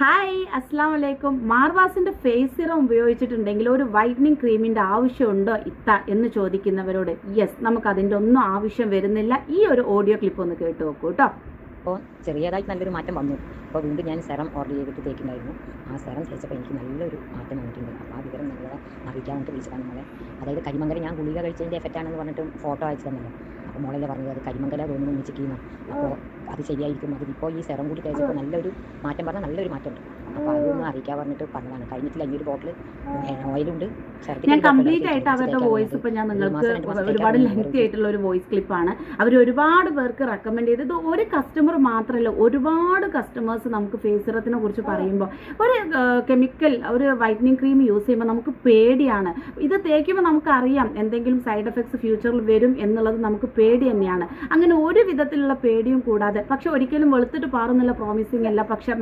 Hi അസ്സാം വലൈക്കും മാർവാസിന്റെ face serum ഉപയോഗിച്ചിട്ടുണ്ടെങ്കിൽ ഒരു വൈറ്റനിങ് ക്രീമിന്റെ ആവശ്യമുണ്ടോ ഇത്ത എന്ന് ചോദിക്കുന്നവരോട്? യെസ് നമുക്ക് അതിന്റെ ഒന്നും ആവശ്യം വരുന്നില്ല. ഈ ഒരു ഓഡിയോ ക്ലിപ്പ് ഒന്ന് കേട്ട് നോക്കൂ കേട്ടോ അപ്പോൾ ചെറിയതായിട്ട് നല്ലൊരു മാറ്റം വന്നു. അപ്പോൾ വീണ്ടും ഞാൻ സെറം ഓർഡർ ചെയ്തിട്ട് തേക്കുണ്ടായിരുന്നു ആ സെറം തേച്ചപ്പോൾ എനിക്ക് നല്ലൊരു മാറ്റം വന്നിട്ടുണ്ട്. അപ്പോൾ ആ വിവരം നിങ്ങളെ അറിയിക്കാൻ വേണ്ടി വിളിച്ചതാണ് നമ്മളെ അതായത് കരിമങ്കര ഞാൻ ഗുളിക കഴിച്ചതിന്റെ എഫക്റ്റാണെന്ന് പറഞ്ഞിട്ട് ഫോട്ടോ അയച്ചു തന്നല്ലോ മോളല്ലേ പറഞ്ഞത്? അത് കരിമംഗല തോന്നുന്നു ഉമ്മിച്ചിരിക്കുന്നു അപ്പോൾ അത് ശരിയായിരിക്കും. അത് ഇപ്പോൾ ഈ സെറം കൂടി തേച്ചപ്പോൾ നല്ലൊരു മാറ്റം പറഞ്ഞാൽ നല്ലൊരു മാറ്റം ഉണ്ട്. അപ്പോൾ അതൊന്ന് അറിയിക്കാൻ പറഞ്ഞിട്ട് പറഞ്ഞതാണ്. കഴിഞ്ഞിട്ടില്ല ഈ ഒരു ബോട്ടിൽ ഓയിലുണ്ട് ഞാൻ കംപ്ലീറ്റ് ആയിട്ട് അവരുടെ വോയിസ് ഇപ്പൊ ഞാൻ നിങ്ങൾക്ക് ഒരുപാട് ലെങ്തി ആയിട്ടുള്ള ഒരു വോയിസ് ക്ലിപ്പാണ് അവർ ഒരുപാട് പേർക്ക് റെക്കമെൻഡ് ചെയ്തത് ഒരു കസ്റ്റമർ മാത്രമല്ല ഒരുപാട് കസ്റ്റമേഴ്സ് നമുക്ക് ഫേസ് സിറത്തിനെ കുറിച്ച് പറയുമ്പോൾ ഒരു കെമിക്കൽ ഒരു വൈറ്റനിങ് ക്രീം യൂസ് ചെയ്യുമ്പോൾ നമുക്ക് പേടിയാണ്. ഇത് തേക്കുമ്പോൾ നമുക്കറിയാം എന്തെങ്കിലും സൈഡ് എഫക്ട്സ് ഫ്യൂച്ചറിൽ വരും എന്നുള്ളത് നമുക്ക് പേടി തന്നെയാണ്. അങ്ങനെ ഒരു വിധത്തിലുള്ള പേടിയും കൂടാതെ പക്ഷെ ഒരിക്കലും വെളുത്തിട്ട് പാറുന്നുള്ള പ്രോമിസിംഗ് അല്ല പക്ഷെ